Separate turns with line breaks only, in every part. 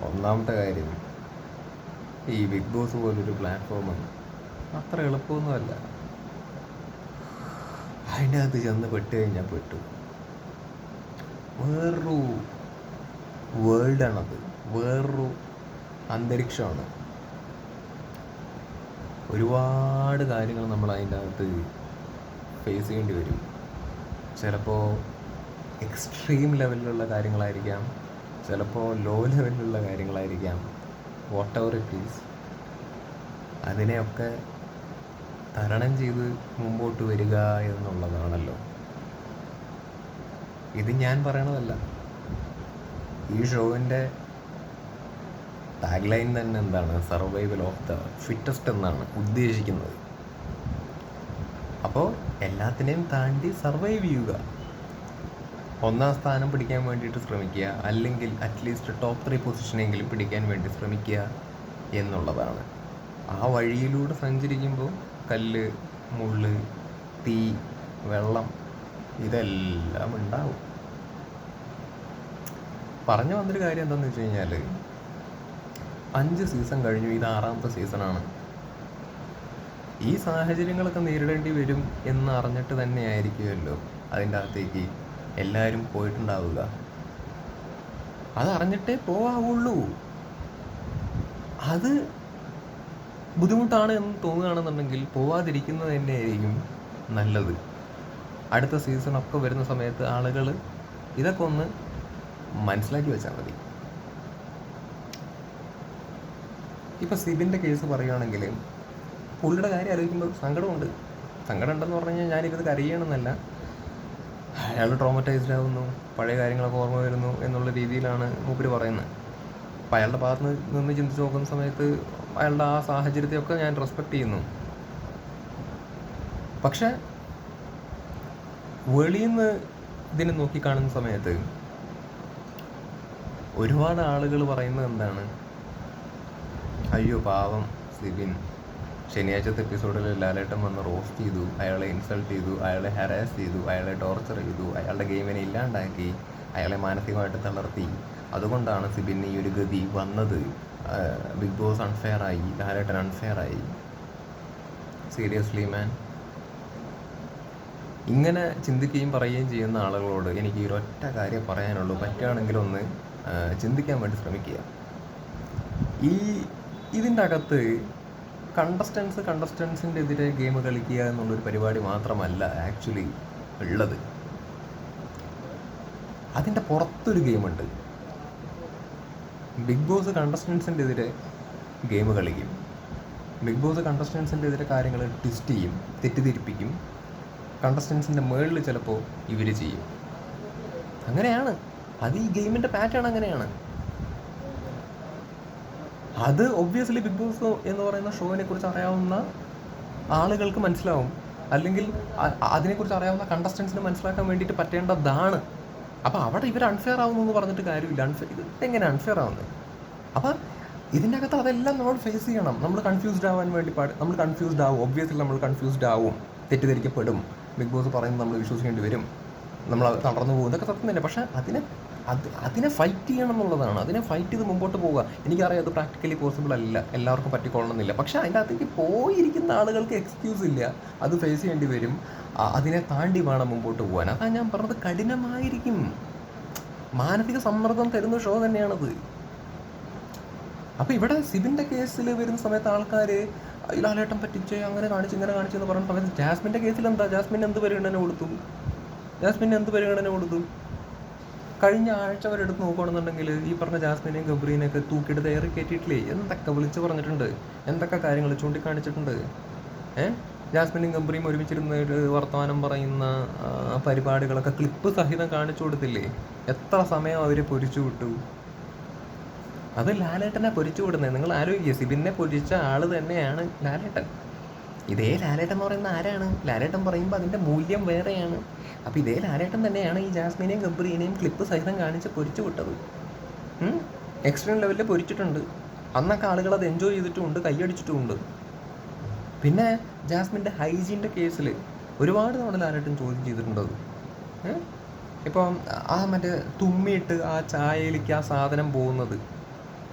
ഒന്നാമത്തെ കാര്യം ഈ ബിഗ് ബോസ് പോലൊരു പ്ലാറ്റ്ഫോമാണ് അത്ര എളുപ്പമൊന്നുമല്ല. അതിന്റെ അകത്ത് ചെന്ന് പെട്ട് കഴിഞ്ഞാൽ പെട്ടു. വേറൊരു വേൾഡാണത് വേറൊരു അന്തരീക്ഷമാണ്. ഒരുപാട് കാര്യങ്ങൾ നമ്മൾ അതിന്റെ അകത്ത് ഫേസ് ചെയ്യേണ്ടി വരും. ചിലപ്പോൾ എക്സ്ട്രീം ലെവലിലുള്ള കാര്യങ്ങളായിരിക്കാം. ചിലപ്പോൾ ലോ ലെവലിലുള്ള കാര്യങ്ങളായിരിക്കാം. വാട്ട് എവർ ഇറ്റ് ഈസ് അതിനെയൊക്കെ തരണം ചെയ്ത് മുമ്പോട്ട് വരിക എന്നുള്ളതാണല്ലോ. ഇത് ഞാൻ പറയണതല്ല. ഈ ഷോവിന്റെ ടാഗ്ലൈൻ തന്നെ എന്താണ്? സർവൈവൽ ഓഫ് ദ ഫിറ്റസ്റ്റ് എന്നാണ് ഉദ്ദേശിക്കുന്നത്. അപ്പോൾ എല്ലാത്തിനെയും താണ്ടി സർവൈവ് ചെയ്യുക. ഒന്നാം സ്ഥാനം പിടിക്കാൻ വേണ്ടിയിട്ട് ശ്രമിക്കുക. അല്ലെങ്കിൽ അറ്റ്ലീസ്റ്റ് ടോപ്പ് ത്രീ പൊസിഷനെങ്കിലും പിടിക്കാൻ വേണ്ടി ശ്രമിക്കുക എന്നുള്ളതാണ്. ആ വഴിയിലൂടെ സഞ്ചരിക്കുമ്പോൾ കല്ല് മുള്ള് തീ വെള്ളം ഇതെല്ലാം ഉണ്ടാവും. പറഞ്ഞു വന്നൊരു കാര്യം എന്താണെന്ന് വെച്ച് കഴിഞ്ഞാൽ അഞ്ച് സീസൺ കഴിഞ്ഞു. ഇത് ആറാമത്തെ സീസണാണ് ഈ സാഹചര്യങ്ങളൊക്കെ നേരിടേണ്ടി വരും എന്ന് അറിഞ്ഞിട്ട് തന്നെയായിരിക്കുമല്ലോ അതിന്റെ അകത്തേക്ക് എല്ലാവരും പോയിട്ടുണ്ടാവുക. അതറിഞ്ഞിട്ടേ പോവാവുള്ളൂ. അത് ബുദ്ധിമുട്ടാണ് എന്ന് തോന്നുകയാണെന്നുണ്ടെങ്കിൽ പോവാതിരിക്കുന്നത് തന്നെയായിരിക്കും നല്ലത്. അടുത്ത സീസണൊക്കെ വരുന്ന സമയത്ത് ആളുകൾ ഇതൊക്കെ ഒന്ന് മനസ്സിലാക്കി വെച്ചാൽ മതി. ഇപ്പോൾ സിബിന്റെ കേസ് പറയുകയാണെങ്കിൽ പുള്ളിയുടെ കാര്യം ആലോചിക്കുമ്പോൾ സങ്കടമുണ്ട്. സങ്കടം ഉണ്ടെന്ന് പറഞ്ഞു കഴിഞ്ഞാൽ ഞാനിത് കരയണമെന്നല്ല അയാൾ ട്രോമറ്റൈസ്ഡ് ആവുന്നു പഴയ കാര്യങ്ങളൊക്കെ ഓർമ്മ വരുന്നു എന്നുള്ള രീതിയിലാണ് മൂപ്പര് പറയുന്നത്. അപ്പം അയാളുടെ ഭാഗത്ത് നിന്ന് ചിന്തിച്ച് നോക്കുന്ന സമയത്ത് അയാളുടെ ആ സാഹചര്യത്തെയൊക്കെ ഞാൻ റെസ്പെക്റ്റ് ചെയ്യുന്നു. പക്ഷേ വെളിയിൽ നിന്ന് ഇതിനെ നോക്കിക്കാണുന്ന സമയത്ത് ഒരുപാട് ആളുകൾ പറയുന്നത് എന്താണ്? അയ്യോ പാവം സിബിൻ. ശനിയാഴ്ചത്തെ എപ്പിസോഡിൽ ലാലേട്ടൻ വന്ന് റോസ്റ്റ് ചെയ്തു അയാളെ ഇൻസൾട്ട് ചെയ്തു അയാളെ ഹരാസ് ചെയ്തു അയാളെ ടോർച്ചർ ചെയ്തു അയാളുടെ ഗെയിമിനെ ഇല്ലാണ്ടാക്കി അയാളെ മാനസികമായിട്ട് തളർത്തി. അതുകൊണ്ടാണ് സിബിൻ ഈ ഒരു ഗതി വന്നത്. ബിഗ് ബോസ് അൺഫെയർ ആയി ലാലേട്ടൻ അൺഫെയർ ആയി. സീരിയസ്ലി മാൻ ഇങ്ങനെ ചിന്തിക്കുകയും പറയുകയും ചെയ്യുന്ന ആളുകളോട് എനിക്ക് ഈ ഒറ്റ കാര്യം പറയാനുള്ളൂ. പറ്റുകയാണെങ്കിൽ ഒന്ന് ചിന്തിക്കാൻ വേണ്ടി ശ്രമിക്കുക. ഈ ഇതിന്റെ അകത്ത് കണ്ടസ്റ്റൻസ് കണ്ടസ്റ്റൻസിന്റെ എതിരെ ഗെയിം കളിക്കുക എന്നുള്ളൊരു പരിപാടി മാത്രമല്ല ആക്ച്വലി ഉള്ളത്. അതിന്റെ പുറത്തൊരു ഗെയിമുണ്ട് ബിഗ് ബോസ് കണ്ടസ്റ്റൻസിന്റെ എതിരെ ഗെയിം കളിക്കും. ബിഗ് ബോസ് കണ്ടസ്റ്റൻസിന്റെ എതിരെ കാര്യങ്ങൾ ട്വിസ്റ്റ് ചെയ്യും തെറ്റിദ്ധരിപ്പിക്കും. കണ്ടസ്റ്റൻസിന്റെ മേളിൽ ചിലപ്പോൾ ഇവർ ചെയ്യും. അങ്ങനെയാണ്. അത് ഈ ഗെയിമിന്റെ പാറ്റേൺ അങ്ങനെയാണ്. അത് ഒബ്വിയസ്ലി ബിഗ് ബോസ് എന്ന് പറയുന്ന ഷോവിനെ കുറിച്ച് അറിയാവുന്ന ആളുകൾക്ക് മനസ്സിലാവും. അല്ലെങ്കിൽ അതിനെ അതിനെക്കുറിച്ച് അറിയാവുന്ന കണ്ടസ്റ്റൻസിന് മനസ്സിലാക്കാൻ വേണ്ടിയിട്ട് പറ്റേണ്ടതാണ്. അപ്പോൾ അവിടെ ഇവർ അൺഫെയർ ആവുന്നു എന്ന് പറഞ്ഞിട്ട് കാര്യമില്ല. അൺഫെയർ ഇത് എങ്ങനെ അൺഫെയർ ആവുന്നത് അപ്പം ഇതിന്റെ അകത്ത് അതെല്ലാം നമ്മൾ ഫേസ് ചെയ്യണം. നമ്മൾ കൺഫ്യൂസ്ഡ് ആവാൻ വേണ്ടി പാട് നമ്മൾ കൺഫ്യൂസ്ഡ് ആവും. ഒബ്വിയസ്ലി നമ്മൾ കൺഫ്യൂസ്ഡ് ആവും. തെറ്റിദ്ധരിക്കപ്പെടും. ബിഗ് ബോസ് പറയുന്നത് നമ്മൾ വിശ്വസിക്കേണ്ടി വരും. നമ്മൾ തളർന്നു പോകും. ഇതൊക്കെ സത്യം തന്നെ. പക്ഷേ അതിനെ അത് അതിനെ ഫൈറ്റ് ചെയ്യണം എന്നുള്ളതാണ്. അതിനെ ഫൈറ്റ് ചെയ്ത് മുമ്പോട്ട് പോവുക. എനിക്കറിയാം അത് പ്രാക്ടിക്കലി പോസിബിൾ അല്ല. എല്ലാവർക്കും പറ്റിക്കൊള്ളണമെന്നില്ല. പക്ഷേ അതിന്റെ അകത്തേക്ക് പോയിരിക്കുന്ന ആളുകൾക്ക് എക്സ്ക്യൂസ് ഇല്ല. അത് ഫേസ് ചെയ്യേണ്ടി വരും. അതിനെ താണ്ടി വേണം മുമ്പോട്ട് പോകാൻ അതാണ് ഞാൻ പറഞ്ഞത് കഠിനമായിരിക്കും. മാനസിക സമ്മർദ്ദം തരുന്ന ഷോ തന്നെയാണത്. അപ്പോൾ ഇവിടെ സിബിന്റെ കേസിൽ വരുന്ന സമയത്ത് ആൾക്കാർ ലാലേട്ടൻ പറ്റിച്ച് അങ്ങനെ കാണിച്ച് ഇങ്ങനെ കാണിച്ചു എന്ന് സമയത്ത് ജാസ്മിന്റെ കേസിൽ എന്താ ജാസ്മിൻ എന്ത് പരിഗണന കൊടുത്തു? ജാസ്മിൻ എന്ത് പരിഗണന കൊടുത്തു? കഴിഞ്ഞ ആഴ്ച വരെ എടുത്ത് നോക്കുകയാണെന്നുണ്ടെങ്കിൽ ഈ പറഞ്ഞ ജാസ്മിനെയും ഗബ്രീനെയൊക്കെ തൂക്കിയിട്ട് ഏറി കയറ്റിയിട്ടില്ലേ? എന്തൊക്കെ വിളിച്ച് പറഞ്ഞിട്ടുണ്ട്? എന്തൊക്കെ കാര്യങ്ങൾ ചൂണ്ടിക്കാണിച്ചിട്ടുണ്ട്? ഏഹ് ജാസ്മിനും ഗംബ്രിയും ഒരുമിച്ചിരുന്ന് ഒരു വർത്തമാനം പറയുന്ന പരിപാടികളൊക്കെ ക്ലിപ്പ് സഹിതം കാണിച്ചു കൊടുത്തില്ലേ? എത്ര സമയം അവരെ പൊരിച്ചു വിട്ടു? അത് ലാലേട്ടനെ പൊരിച്ചു വിടുന്നത് നിങ്ങൾ ആലോചിക്കുക സിബിനെ പൊരിച്ച ആൾ തന്നെയാണ് ലാലേട്ടൻ. ഇതേ ലാലേട്ടൻ എന്ന് പറയുന്ന ആരാണ്? ലാലേട്ടൻ പറയുമ്പോൾ അതിന്റെ മൂല്യം വേറെയാണ്. അപ്പോൾ ഇതേ ലാലേട്ടൻ തന്നെയാണ് ഈ ജാസ്മിനെയും ഗബ്രീനെയും ക്ലിപ്പ് സഹിതം കാണിച്ച് പൊരിച്ചു വിട്ടത്. എക്സ്ട്രീം ലെവലിൽ പൊരിച്ചിട്ടുണ്ട്. അന്നൊക്കെ ആളുകൾ അത് എൻജോയ് ചെയ്തിട്ടുമുണ്ട് കൈയടിച്ചിട്ടുമുണ്ട്. പിന്നെ ജാസ്മിന്റെ ഹൈജീന്റെ കേസിൽ ഒരുപാട് തവണ ലാലേട്ടൻ ചോദ്യം ചെയ്തിട്ടുണ്ട് അത്? ഇപ്പം ആ മറ്റേ തുമ്മിയിട്ട് ആ ചായയിലേക്ക് ആ സാധനം പോകുന്നത്.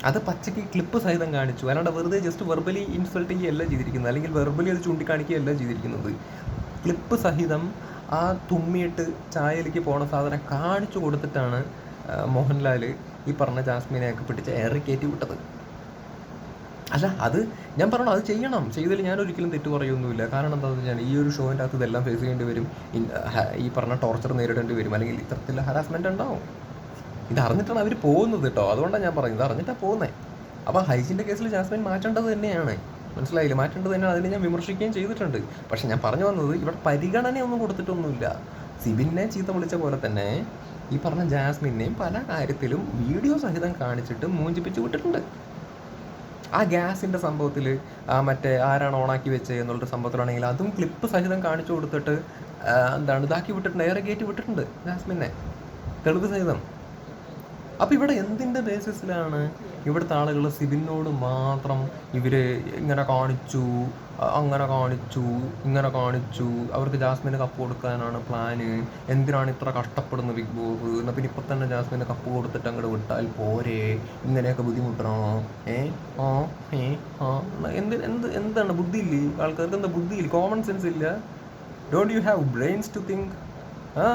അത് പച്ചയ്ക്ക് ക്ലിപ്പ് സഹിതം കാണിച്ചു. അല്ലാണ്ട് വെറുതെ ജസ്റ്റ് വെർബലി ഇൻസൾട്ട് ചെയ്യുകയല്ല ചെയ്തിരിക്കുന്നത്. അല്ലെങ്കിൽ വെർബലി അത് ചൂണ്ടിക്കാണിക്കുകയല്ല ചെയ്തിരിക്കുന്നത്. ക്ലിപ്പ് സഹിതം ആ തുമ്മിയിട്ട് ചായയിലേക്ക് പോണ സാധനം കാണിച്ചു കൊടുത്തിട്ടാണ് മോഹൻലാൽ ഈ പറഞ്ഞ ജാസ്മിനെയൊക്കെ പിടിച്ച് ഏറി കയറ്റി വിട്ടത്. അല്ല അത് ഞാൻ പറഞ്ഞു അത് ചെയ്യണം. ചെയ്തതിൽ ഞാൻ ഒരിക്കലും തെറ്റ് പറയൊന്നുമില്ല കാരണം എന്താണെന്ന് വെച്ചാൽ ഈ ഒരു ഷോന്റെ അകത്ത് ഇതെല്ലാം ഫേസ് ചെയ്യേണ്ടി വരും. ഈ പറഞ്ഞ ടോർച്ചർ നേരിടേണ്ടി വരും. അല്ലെങ്കിൽ ഇത്തരത്തിലുള്ള ഹരാസ്മെന്റ് ഉണ്ടാവും. ഇത് അറിഞ്ഞിട്ടാണ് അവർ പോകുന്നത് കേട്ടോ അതുകൊണ്ടാണ് ഞാൻ പറയുന്നത് അറിഞ്ഞിട്ടാണ് പോകുന്നത് അപ്പോൾ കേസിൽ ജാസ്മിൻ മാറ്റേണ്ടത് തന്നെയാണ്. മനസ്സിലായില്ല? മാറ്റേണ്ടത് തന്നെയാണ്. അതിനെ ഞാൻ വിമർശിക്കുകയും ചെയ്തിട്ടുണ്ട്. പക്ഷെ ഞാൻ പറഞ്ഞു വന്നത് ഇവിടെ പരിഗണനയൊന്നും കൊടുത്തിട്ടൊന്നുമില്ല. സിബിനെ ചീത്ത വിളിച്ച പോലെ തന്നെ ഈ പറഞ്ഞ ജാസ്മിനെയും പല കാര്യത്തിലും വീഡിയോ സഹിതം കാണിച്ചിട്ട് മൂഞ്ചിപ്പിച്ച് വിട്ടിട്ടുണ്ട്. ആ ഗ്യാസിന്റെ സംഭവത്തിൽ ആ മറ്റേ ആരാണ് ഓണാക്കി വെച്ചത് എന്നുള്ളൊരു സംഭവത്തിലാണെങ്കിൽ അതും ക്ലിപ്പ് സഹിതം കാണിച്ചു കൊടുത്തിട്ട് എന്താണ് ഇതാക്കി വിട്ടിട്ടുണ്ട്. ഏറെ ഗേറ്റ് വിട്ടിട്ടുണ്ട് ജാസ്മിനെ. തെളിവ് സഹിതം. അപ്പോൾ ഇവിടെ എന്തിന്റെ ബേസിസിലാണ് ഇവിടുത്തെ ആളുകൾ സിബിനോട് മാത്രം ഇവർ ഇങ്ങനെ കാണിച്ചു അങ്ങനെ കാണിച്ചു ഇങ്ങനെ കാണിച്ചു അവർക്ക് ജാസ്മിന് കപ്പ് കൊടുക്കാനാണ് പ്ലാന് എന്തിനാണ് ഇത്ര കഷ്ടപ്പെടുന്നത് ബിഗ് ബോസ്? എന്നാൽ പിന്നെ ഇപ്പം തന്നെ ജാസ്മിന് കപ്പ് കൊടുത്തിട്ട് അങ്ങോട്ട് വിട്ടാൽ പോരെ? ഇങ്ങനെയൊക്കെ ബുദ്ധിമുട്ടണോ? ഏ? ആ? ഏ? ആ? എന്ത് എന്ത് എന്താണ് ബുദ്ധിയില്ലേ ആൾക്കാർക്ക്? എന്താ ബുദ്ധിയില്ല? കോമൺ സെൻസ് ഇല്ല. Don't you have brains to think ആ?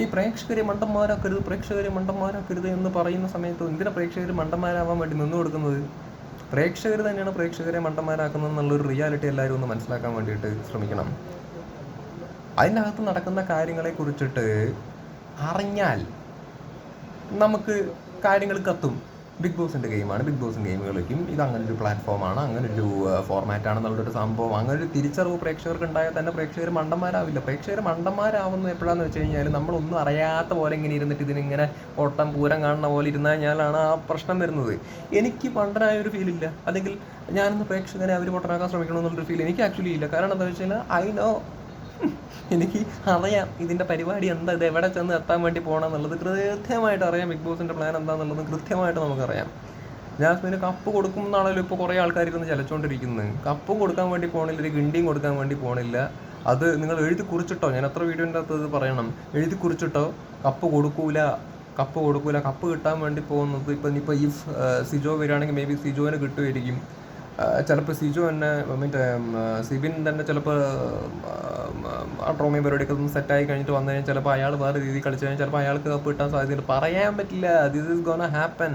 ഈ പ്രേക്ഷകരെ മണ്ടന്മാരാക്കരുത് പ്രേക്ഷകരെ മണ്ടന്മാരാക്കരുത് എന്ന് പറയുന്ന സമയത്ത് എന്തിനാ പ്രേക്ഷകർ മണ്ടന്മാരാവാൻ വേണ്ടി നിന്ന് കൊടുക്കുന്നത്? പ്രേക്ഷകർ തന്നെയാണ് പ്രേക്ഷകരെ മണ്ടന്മാരാക്കുന്നത് എന്നുള്ളൊരു റിയാലിറ്റി എല്ലാവരും ഒന്ന് മനസ്സിലാക്കാൻ വേണ്ടിയിട്ട് ശ്രമിക്കണം. അതിനകത്ത് നടക്കുന്ന കാര്യങ്ങളെ കുറിച്ചിട്ട് അറിഞ്ഞാൽ നമുക്ക് കാര്യങ്ങൾ കത്തും. ബിഗ് ബോസിന്റെ ഗെയിമാണ് ബിഗ് ബോസിന്റെ ഗെയിം കളിക്കും. ഇത് അങ്ങനെ ഒരു പ്ലാറ്റ്ഫോമാണ് അങ്ങനെ ഒരു ഫോർമാറ്റ് ആണെന്നുള്ളൊരു സംഭവം. അങ്ങനെ ഒരു തിരിച്ചറിവ് പ്രേക്ഷകർക്ക് ഉണ്ടായാൽ തന്നെ പ്രേക്ഷകർ മണ്ടന്മാരാവില്ല. പ്രേക്ഷകർ മണ്ടന്മാരാവുന്നത് എപ്പോഴാന്ന് വെച്ച് കഴിഞ്ഞാൽ നമ്മളൊന്നും അറിയാത്ത പോലെ ഇങ്ങനെ ഇരുന്നിട്ട് ഇതിനിങ്ങനെ ഓട്ടം പൂരം കാണുന്ന പോലെ ഇരുന്നാൽ ഞാനാണ് ആ പ്രശ്നം വരുന്നത്. എനിക്ക് മണ്ടനായ ഒരു ഫീലില്ല അല്ലെങ്കിൽ ഞാനൊന്ന് പ്രേക്ഷകനെ അവർ പൊട്ടനാക്കാൻ ശ്രമിക്കണമെന്നുള്ളൊരു ഫീൽ എനിക്ക് ആക്ച്വലി ഇല്ല. കാരണം എന്താ വെച്ചാൽ ഐ നോ എനിക്ക് അറിയാം ഇതിന്റെ പരിപാടി എന്താ ഇത് എവിടെ ചെന്ന് എത്താൻ വേണ്ടി പോകണം എന്നുള്ളത് കൃത്യമായിട്ട് അറിയാം ബിഗ് ബോസിന്റെ പ്ലാൻ എന്താണെന്നുള്ളത് കൃത്യമായിട്ട് നമുക്കറിയാം. ജാസ്മിന് കപ്പ് കൊടുക്കും എന്നാണല്ലോ ഇപ്പോൾ കുറേ ആൾക്കാർ ഇരുന്ന് ചലച്ചുകൊണ്ടിരിക്കുന്നത് കപ്പ് കൊടുക്കാൻ വേണ്ടി പോകണില്ല ഒരു ഗിണ്ടിയും കൊടുക്കാൻ വേണ്ടി പോകണില്ല അത് നിങ്ങൾ എഴുതി കുറിച്ചിട്ടോ? ഞാൻ അത്ര വീഡിയോന്റെ അകത്ത് ഇത് പറയണം. എഴുതി കുറിച്ചിട്ടോ? കപ്പ് കൊടുക്കൂല കപ്പ് കൊടുക്കൂല കപ്പ് കിട്ടാൻ വേണ്ടി പോകുന്നത് ഇപ്പം ഇനിയിപ്പോൾ ഈ സിജോ വരികയാണെങ്കിൽ മേ ബി സിജോന് കിട്ടുമായിരിക്കും. ചിലപ്പോൾ സിജു തന്നെ മറ്റേ സിബിൻ തന്നെ ചിലപ്പോൾ ആ ട്രോമി പരിപാടിയൊക്കെ ഒന്ന് സെറ്റായി കഴിഞ്ഞിട്ട് വന്നു കഴിഞ്ഞാൽ ചിലപ്പോൾ അയാൾ വേറെ രീതിയിൽ കളിച്ചു കഴിഞ്ഞാൽ ചിലപ്പോൾ അയാൾക്ക് കപ്പ് കിട്ടാൻ സാധ്യതയുണ്ട്. പറയാൻ പറ്റില്ല. ദിസ് ഇസ് ഗോണ ഹാപ്പൻ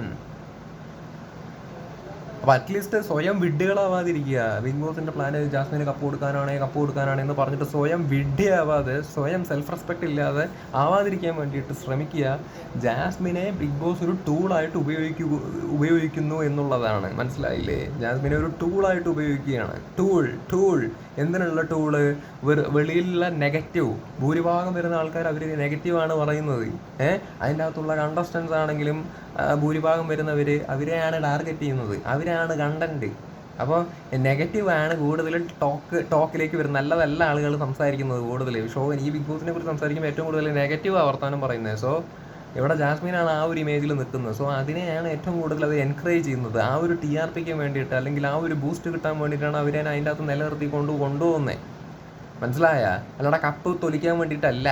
അപ്പോൾ അറ്റ്ലീസ്റ്റ് സ്വയം വിഡ്ഢികളാവാതിരിക്കുക. ബിഗ് ബോസിന്റെ പ്ലാൻ ജാസ്മിന് കപ്പ് കൊടുക്കാനാണേ കപ്പ് കൊടുക്കാനാണേ എന്ന് പറഞ്ഞിട്ട് സ്വയം വിഡ്ഢിയാവാതെ സ്വയം സെൽഫ് റെസ്പെക്റ്റ് ഇല്ലാതെ ആവാതിരിക്കാൻ വേണ്ടിയിട്ട് ശ്രമിക്കുക. ജാസ്മിനെ ബിഗ് ബോസ് ഒരു ടൂളായിട്ട് ഉപയോഗിക്കു ഉപയോഗിക്കുന്നു എന്നുള്ളതാണ്. മനസ്സിലായില്ലേ? ജാസ്മിനെ ഒരു ടൂളായിട്ട് ഉപയോഗിക്കുകയാണ്. ടൂൾ ടൂൾ എന്തിനുള്ള ടൂൾ വെളിയിലുള്ള നെഗറ്റീവ് ഭൂരിഭാഗം വരുന്ന ആൾക്കാർ അവർ നെഗറ്റീവാണ് പറയുന്നത്. ഏഹ് അതിന്റെ അകത്തുള്ള കണ്ടസ്റ്റൻസ് ആണെങ്കിലും ഭൂരിഭാഗം വരുന്നവർ അവരെയാണ് ടാർഗറ്റ് ചെയ്യുന്നത്. അവരാണ് കണ്ടന്റ് അപ്പോൾ നെഗറ്റീവ് ആണ് കൂടുതൽ ടോക്ക് ടോക്കിലേക്ക് വരുന്നത്. നല്ലതല്ല ആളുകൾ സംസാരിക്കുന്നത് കൂടുതൽ ഷോ ഈ ബിഗ് ബോസിനെ കുറിച്ച് സംസാരിക്കുമ്പോൾ ഏറ്റവും കൂടുതൽ നെഗറ്റീവ് വർത്തമാനം പറയുന്നത്. സോ ഇവിടെ ജാസ്മിനാണ് ആ ഒരു ഇമേജിൽ നിൽക്കുന്നത്? സോ അതിനെയാണ് ഏറ്റവും കൂടുതൽ അത് എൻകറേജ് ചെയ്യുന്നത്. ആ ഒരു ടി ആർ പിക്ക് വേണ്ടിയിട്ട് അല്ലെങ്കിൽ ആ ഒരു ബൂസ്റ്റ് കിട്ടാൻ വേണ്ടിയിട്ടാണ് അവരെ അതിന്റെ അകത്ത് നിലനിർത്തി കൊണ്ട് കൊണ്ടുപോകുന്നത് മനസ്സിലായ? അല്ലാതെ കപ്പ് തൊലിക്കാൻ വേണ്ടിയിട്ടല്ല.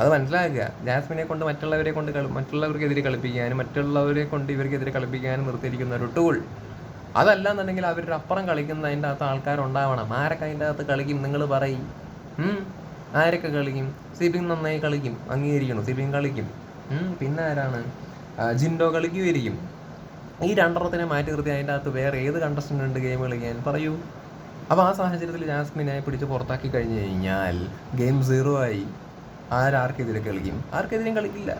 അത് മനസ്സിലാക്കുക. ജാസ്മിനെ കൊണ്ട് മറ്റുള്ളവരെ കൊണ്ട് മറ്റുള്ളവർക്കെതിരെ കളിപ്പിക്കാനും മറ്റുള്ളവരെ കൊണ്ട് ഇവർക്കെതിരെ കളിപ്പിക്കാനും നിർത്തിയിരിക്കുന്ന ഒരു ടൂൾ അതല്ല എന്നുണ്ടെങ്കിൽ അവരുടെ അപ്പുറം കളിക്കുന്ന അതിന്റെ അകത്ത് ആൾക്കാരുണ്ടാവണം. ആരൊക്കെ അതിന്റെ അകത്ത് കളിക്കും? നിങ്ങൾ പറയും. ആരൊക്കെ കളിക്കും? സിബിൻ നന്നായി കളിക്കും അംഗീകരിക്കണം? സിബിങ് കളിക്കും. പിന്നെ ആരാണ്? ജിൻഡോ കളിക്കുമായിരിക്കും. ഈ രണ്ടെണ്ണത്തിനെ മാറ്റി നിർത്തി അതിന്റെ അകത്ത് വേറെ ഏത് കണ്ടസ്റ്റന്റ് ഉണ്ട് ഗെയിം കളിക്കാൻ? പറയൂ. അപ്പോൾ ആ സാഹചര്യത്തിൽ ജാസ്മിനെ പിടിച്ച് പുറത്താക്കി കഴിഞ്ഞ് കഴിഞ്ഞാൽ ഗെയിം സീറോ ആയി. ആരാർക്കെതിരെ കളിക്കും? ആർക്കെതിരെയും കളിക്കില്ല.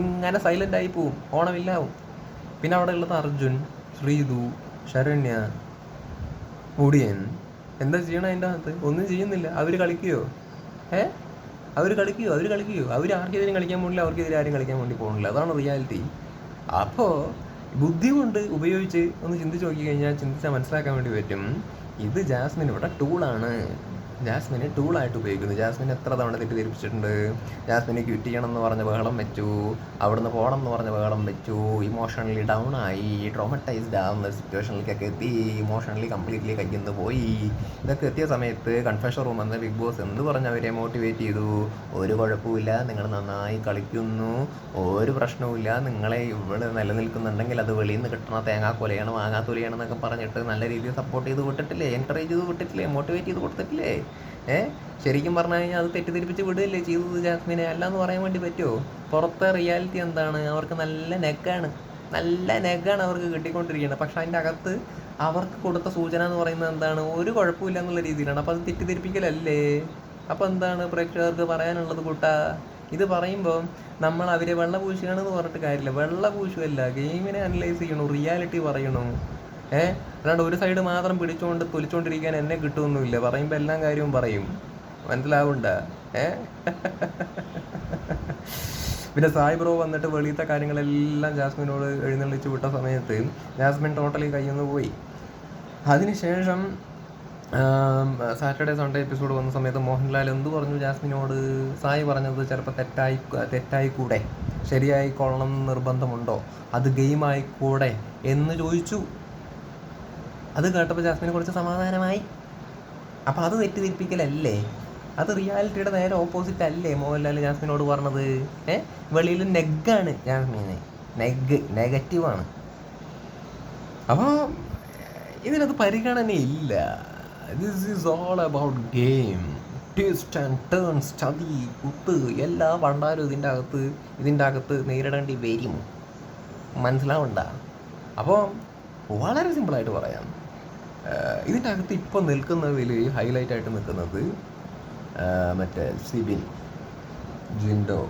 ഇങ്ങനെ സൈലന്റ് ആയി പോവും. ഓണമില്ലാവും. പിന്നെ അവിടെ ഉള്ളത് അർജുൻ ശ്രീതു ശരണ്യ മുടിയൻ. എന്താ ചെയ്യണം അതിന്റെ അകത്ത്? ഒന്നും ചെയ്യുന്നില്ല. അവർ കളിക്കുകയോ ഏ? അവർ കളിക്കുകയോ അവർ കളിക്കുകയോ അവർ ആർക്കെതിരെയും കളിക്കാൻ പോകില്ല അവർക്കെതിരെ ആരും കളിക്കാൻ വേണ്ടി പോകണില്ല അതാണ് റിയാലിറ്റി അപ്പോൾ ബുദ്ധി കൊണ്ട് ഉപയോഗിച്ച് ഒന്ന് ചിന്തിച്ച് നോക്കി കഴിഞ്ഞാൽ ചിന്തിച്ചാൽ മനസ്സിലാക്കാൻ വേണ്ടി പറ്റും. ഇത് ജാസ്മിൻ ഇവിടെ ടൂളാണ് ജാസ്മിനെ ടൂളായിട്ട് ഉപയോഗിക്കുന്നു. ജാസ്മിൻ എത്ര തവണ തെറ്റിദ്ധരിപ്പിച്ചിട്ടുണ്ട് ജാസ്മിനെ ക്വിറ്റ് ചെയ്യണം എന്ന് പറഞ്ഞ ബഹളം വെച്ചു. അവിടുന്ന് പോകണം എന്ന് പറഞ്ഞ ബഹളം വെച്ചു. ഇമോഷണലി ഡൗൺ ആയി. ട്രോമറ്റൈസ്ഡ് ആവുന്ന സിറ്റുവേഷനിലേക്കൊക്കെ എത്തി. ഇമോഷണലി കംപ്ലീറ്റ്ലി കയ്യിന്ന് പോയി. ഇതൊക്കെ എത്തിയ സമയത്ത് കൺഫെഷൻ റൂം എന്ന ബിഗ് ബോസ് എന്ത് പറഞ്ഞ് അവരെ മോട്ടിവേറ്റ് ചെയ്തു? ഒരു കുഴപ്പമില്ല നിങ്ങൾ നന്നായി കളിക്കുന്നു. ഒരു പ്രശ്നവുമില്ല. നിങ്ങളെ ഇവിടെ നിലനിൽക്കുന്നുണ്ടെങ്കിൽ അത് വെളിയിൽ നിന്ന് കിട്ടണ തേങ്ങാ കൊലയാണ് എന്നൊക്കെ പറഞ്ഞിട്ട് നല്ല രീതിയിൽ സപ്പോർട്ട് ചെയ്ത് വിട്ടിട്ടില്ലേ? എൻകറേജ് ചെയ്ത് വിട്ടിട്ടില്ലേ? മോട്ടിവേറ്റ് ചെയ്ത് കൊടുത്തിട്ടില്ലേ? ഏ? ശരിക്കും പറഞ്ഞു കഴിഞ്ഞാൽ അത് തെറ്റിദ്ധരിപ്പിച്ച് വിടുകയല്ലേ ചെയ്തത് ജാസ്മിനെ? അല്ലാന്ന് പറയാൻ വേണ്ടി പറ്റുമോ പുറത്തെ റിയാലിറ്റി എന്താണ്? അവർക്ക് നല്ല നെഗാണ്. നല്ല നെഗാണ് അവർക്ക് കിട്ടിക്കൊണ്ടിരിക്കുന്നത്. പക്ഷെ അതിന്റെ അകത്ത് അവർക്ക് കൊടുത്ത സൂചന എന്ന് പറയുന്നത് എന്താണ്? ഒരു കുഴപ്പമില്ല എന്നുള്ള രീതിയിലാണ്. അപ്പോൾ അത് തെറ്റിദ്ധരിപ്പിക്കലല്ലേ? അപ്പോൾ എന്താണ് പ്രേക്ഷകർക്ക് പറയാനുള്ളത് കൂട്ട? ഇത് പറയുമ്പോൾ നമ്മൾ അവരെ വെള്ള പൂശുകയാണെന്ന് പറഞ്ഞിട്ട് കാര്യമില്ല. വെള്ള പൂശുമല്ല ഗെയിമിനെ അനലൈസ് ചെയ്യണു. റിയാലിറ്റി പറയണു. ഏ? അല്ലാണ്ട് ഒരു സൈഡ് മാത്രം പിടിച്ചുകൊണ്ട് തൊലിച്ചുകൊണ്ടിരിക്കാൻ എന്നെ കിട്ടുമൊന്നുമില്ല പറയുമ്പോൾ എല്ലാം കാര്യവും പറയും. മനസ്സിലാവണ്ട? ഏ? പിന്നെ സായി ബ്രോ വന്നിട്ട് വെളിയത്തെ കാര്യങ്ങളെല്ലാം ജാസ്മിനോട് എഴുന്നള്ളിച്ച് വിട്ട സമയത്ത് ജാസ്മിൻ ടോട്ടലി കയ്യിൽ പോയി. അതിനുശേഷം സാറ്റർഡേ സൺഡേ എപ്പിസോഡ് വന്ന സമയത്ത് മോഹൻലാൽ എന്തു പറഞ്ഞു ജാസ്മിനോട്? സായി പറഞ്ഞത് ചിലപ്പോൾ തെറ്റായി തെറ്റായി കൂടെ ശരിയായിക്കൊള്ളണം നിർബന്ധമുണ്ടോ? അത് ഗെയിമായി കൂടെ എന്ന് ചോദിച്ചു. അത് കേട്ടപ്പോൾ ജാസ്മിനെ കുറച്ച് സമാധാനമായി. അപ്പോൾ അത് തെറ്റിദ്ധരിപ്പിക്കലല്ലേ? അത് റിയാലിറ്റിയുടെ നേരെ ഓപ്പോസിറ്റ് അല്ലേ മോഹൻലാൽ ജാസ്മിനോട് പറഞ്ഞത്? ഏ? വെളിയിൽ നെഗാണ് ജാസ്മിന്. നെഗ് നെഗറ്റീവാണ് അപ്പോൾ ഇതിനത് പരിഗണനയില്ല. This is all about game twist and turn study കുത്ത് എല്ലാ പണ്ടാരും ഇതിന്റെ അകത്ത് ഇതിന്റെ അകത്ത് നേരിടേണ്ടി വരും. മനസ്സിലാവണ്ട. അപ്പോൾ വളരെ സിമ്പിളായിട്ട് പറയാം. ഇതിന്റെ അകത്ത് ഇപ്പോൾ നിൽക്കുന്നതിൽ ഹൈലൈറ്റ് ആയിട്ട് നിൽക്കുന്നത് മറ്റേ സിബിൻ ജിൻഡോ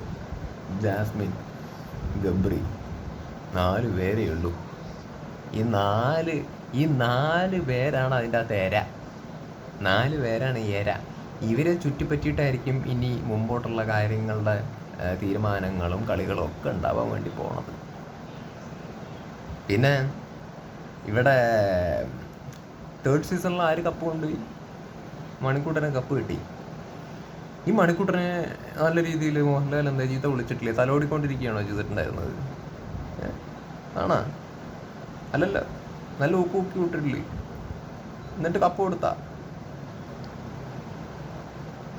ജാസ്മിൻ ഗബ്രി നാല് പേരേ ഉള്ളൂ. ഈ നാല് ഈ നാല് പേരാണ് അതിന്റെ അകത്ത് എര. നാല് പേരാണ് എര. ഇവരെ ചുറ്റിപ്പറ്റിയിട്ടായിരിക്കും ഇനി മുമ്പോട്ടുള്ള കാര്യങ്ങളുടെ തീരുമാനങ്ങളും കളികളും ഒക്കെ ഉണ്ടാവാൻ വേണ്ടി പോണത്. പിന്നെ ഇവിടെ തേർഡ് സീസണിൽ ആര് കപ്പ് കൊണ്ടുപോയി മണിക്കൂട്ടനെ കപ്പ് കിട്ടി. ഈ മണിക്കൂട്ടനെ നല്ല രീതിയിൽ മോഹൻലാൽ എന്താ ചീത്ത വിളിച്ചിട്ടില്ലേ? തലോടിക്കൊണ്ടിരിക്കുകയാണോ ചെയ്തിട്ടുണ്ടായിരുന്നത്? ആണാ? അല്ലല്ല നല്ല ഉപ്പ് ഉക്കി വിട്ടിട്ടില്ലേ? എന്നിട്ട് കപ്പ് കൊടുത്താ?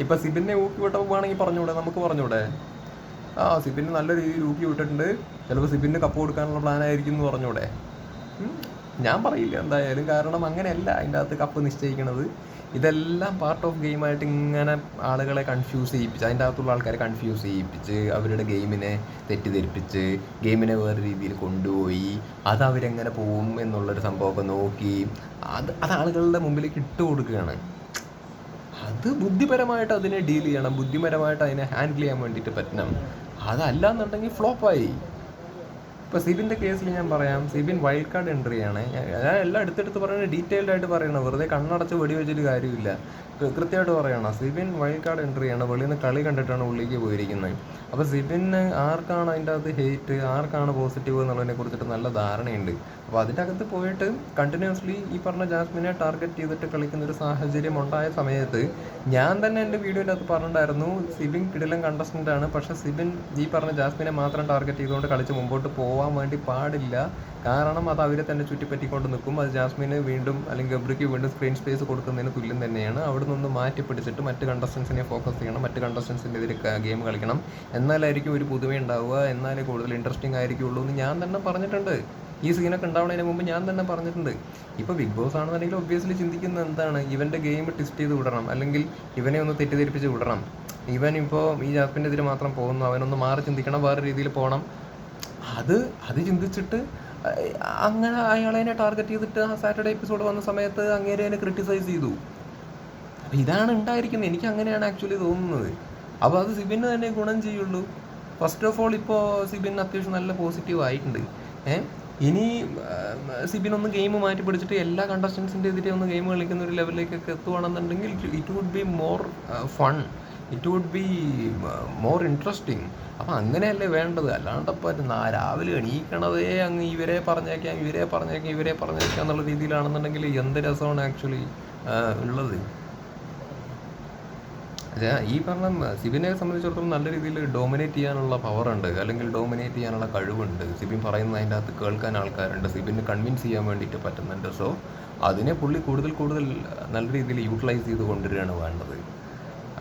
ഇപ്പൊ സിബിനെ ഊക്കി വിട്ടപ്പോൾ വേണമെങ്കിൽ പറഞ്ഞൂടെ നമുക്ക് പറഞ്ഞൂടെ? ആ സിബിന് നല്ല രീതിയിൽ ഊക്കി വിട്ടിട്ടുണ്ട്. ചിലപ്പോൾ സിബിന് കപ്പ് കൊടുക്കാനുള്ള പ്ലാൻ ആയിരിക്കും എന്ന് പറഞ്ഞൂടെ. ഞാൻ പറയില്ല എന്തായാലും. കാരണം അങ്ങനെയല്ല അതിന്റെ അകത്ത് കപ്പ് നിശ്ചയിക്കണത്. ഇതെല്ലാം പാർട്ട് ഓഫ് ഗെയിമായിട്ട് ഇങ്ങനെ ആളുകളെ കൺഫ്യൂസ് ചെയ്യിപ്പിച്ച് അതിന്റെ അകത്തുള്ള ആൾക്കാരെ കൺഫ്യൂസ് ചെയ്യിപ്പിച്ച് അവരുടെ ഗെയിമിനെ തെറ്റിദ്ധരിപ്പിച്ച് ഗെയിമിനെ വേറെ രീതിയിൽ കൊണ്ടുപോയി അത് അവരെങ്ങനെ പോവും എന്നുള്ളൊരു സംഭവമൊക്കെ നോക്കി അത് അത് ആളുകളുടെ മുമ്പിലേക്ക് ഇട്ട് കൊടുക്കുകയാണ്. അത് ബുദ്ധിപരമായിട്ട് അതിനെ ഡീൽ ചെയ്യണം. ബുദ്ധിപരമായിട്ട് അതിനെ ഹാൻഡിൽ ചെയ്യാൻ വേണ്ടിയിട്ട് പറ്റണം. അതല്ല എന്നുണ്ടെങ്കിൽ ഫ്ലോപ്പായി ഇപ്പോൾ സിബിന്റെ കേസിൽ ഞാൻ പറയാം സിബിൻ വൈൽഡ് കാർഡ് എൻട്രി ആണ്. ഞാൻ എല്ലാം എടുത്തെടുത്ത് പറയുന്നത് ഡീറ്റെയിൽഡ് ആയിട്ട് പറയണം. വെറുതെ കണ്ണടച്ച് വെടി വെച്ചിട്ട് കാര്യമില്ല. കൃത്യമായിട്ട് പറയണം. സിബിൻ വൈൽഡ് കാർഡ് എൻട്രി ആണ്. വെളിയിൽ നിന്ന് കളി കണ്ടിട്ടാണ് ഉള്ളിലേക്ക് പോയിരിക്കുന്നത്. അപ്പോൾ സിബിന് ആർക്കാണ് അതിന്റെ അകത്ത് ഹെയ്റ്റ് ആർക്കാണ് പോസിറ്റീവ് എന്നുള്ളതിനെ കുറിച്ചിട്ട് നല്ല ധാരണയുണ്ട്. അപ്പോൾ അതിന്റെ അകത്ത് പോയിട്ട് കണ്ടിന്യൂസ്ലി ഈ പറഞ്ഞ ജാസ്മിനെ ടാർഗറ്റ് ചെയ്തിട്ട് കളിക്കുന്ന ഒരു സാഹചര്യം ഉണ്ടായ സമയത്ത് ഞാൻ തന്നെ എന്റെ വീഡിയോന്റെ അകത്ത് പറഞ്ഞിട്ടുണ്ടായിരുന്നു സിബിൻ കിടിലൻ കണ്ടസ്റ്റന്റ് ആണ്. പക്ഷെ സിബിൻ ഈ പറഞ്ഞ ജാസ്മിനെ മാത്രം ടാർഗറ്റ് ചെയ്തുകൊണ്ട് കളിച്ച് മുമ്പോട്ട് പോകാൻ വേണ്ടി പാടില്ല. കാരണം അത് അവരെ തന്നെ ചുറ്റിപ്പറ്റിക്കൊണ്ട് നിൽക്കും. അത് ജാസ്മിന് വീണ്ടും അല്ലെങ്കിൽ ഗബ്രിക്ക് വീണ്ടും സ്ക്രീൻ സ്പേസ് കൊടുക്കുന്നതിന് തുല്യം തന്നെയാണ്. അവിടെ നിന്ന് മാറ്റി പിടിച്ചിട്ട് മറ്റ് കണ്ടസ്റ്റൻസിനെ ഫോക്കസ് ചെയ്യണം. മറ്റ് കണ്ടസ്റ്റൻസിന്റെ എതിരെ ഗെയിം കളിക്കണം. എന്നാലായിരിക്കും ഒരു പുതുമ ഉണ്ടാവുക. എന്നാലേ കൂടുതൽ ഇൻട്രസ്റ്റിംഗ് ആയിരിക്കുള്ളൂ എന്ന് ഞാൻ തന്നെ പറഞ്ഞിട്ടുണ്ട്. ഈ സീനൊക്കെ ഉണ്ടാവുന്നതിന് മുമ്പ് ഞാൻ തന്നെ പറഞ്ഞിട്ടുണ്ട്. ഇപ്പോൾ ബിഗ് ബോസ് ആണെന്നുണ്ടെങ്കിൽ ഒബ്വിയസ്ലി ചിന്തിക്കുന്നത് എന്താണ്? ഇവന്റെ ഗെയിം ട്വിസ്റ്റ് ചെയ്ത് വിടണം. അല്ലെങ്കിൽ ഇവനെ ഒന്ന് തെറ്റിദ്ധരിപ്പിച്ച് വിടണം. ഇവൻ ഇപ്പോൾ ഈ ജാസ്മിന്റെ ഇതിൽ മാത്രം പോകുന്നു. അവനൊന്ന് മാറി ചിന്തിക്കണം വേറെ രീതിയിൽ പോകണം അത് അത് ചിന്തിച്ചിട്ട് അങ്ങനെ അയാളെ ടാർഗറ്റ് ചെയ്തിട്ട് ആ സാറ്റർഡേ എപ്പിസോഡ് വന്ന സമയത്ത് അങ്ങേരെ അതിനെ ക്രിട്ടിസൈസ് ചെയ്തു. അപ്പം ഇതാണ് ഉണ്ടായിരിക്കുന്നത്. എനിക്ക് അങ്ങനെയാണ് ആക്ച്വലി തോന്നുന്നത്. അപ്പോൾ അത് സിബിന് തന്നെ ഗുണം ചെയ്യുള്ളൂ. ഫസ്റ്റ് ഓഫ് ഓൾ ഇപ്പോൾ സിബിൻ അത്യാവശ്യം നല്ല പോസിറ്റീവ് ആയിട്ടുണ്ട്. ഏ? ഇനി സിബിൻ ഒന്ന് ഗെയിം മാറ്റി പിടിച്ചിട്ട് എല്ലാ കണ്ടസ്റ്റൻസിന്റെ എതിരെ ഒന്ന് ഗെയിം കളിക്കുന്ന ഒരു ലെവലിലേക്കൊക്കെ എത്തുവാണെന്നുണ്ടെങ്കിൽ it would be more fun it would be more interesting അപ്പം അങ്ങനെയല്ലേ വേണ്ടത്. അല്ലാണ്ട് ഇപ്പം നാ- രാവിലെ എണീക്കണതേ അങ്ങ് ഇവരെ പറഞ്ഞേക്കാം ഇവരെ പറഞ്ഞേക്കാം ഇവരെ പറഞ്ഞേക്കാം എന്നുള്ള രീതിയിലാണെന്നുണ്ടെങ്കിൽ എന്ത് രസമാണ് ആക്ച്വലി ഉള്ളത്? ഈ പറഞ്ഞ സിബിനെ സംബന്ധിച്ചിടത്തോളം നല്ല രീതിയിൽ ഡോമിനേറ്റ് ചെയ്യാനുള്ള പവറുണ്ട് അല്ലെങ്കിൽ ഡോമിനേറ്റ് ചെയ്യാനുള്ള കഴിവുണ്ട്. സിബിൻ പറയുന്നത് അതിന്റെ അകത്ത് കേൾക്കാൻ ആൾക്കാരുണ്ട്. സിബിന് കൺവിൻസ് ചെയ്യാൻ വേണ്ടിയിട്ട് പറ്റുന്നുണ്ട്. സോ അതിനെ പുള്ളി കൂടുതൽ കൂടുതൽ നല്ല രീതിയിൽ യൂട്ടിലൈസ് ചെയ്ത് കൊണ്ടുവരികയാണ് വേണ്ടത്.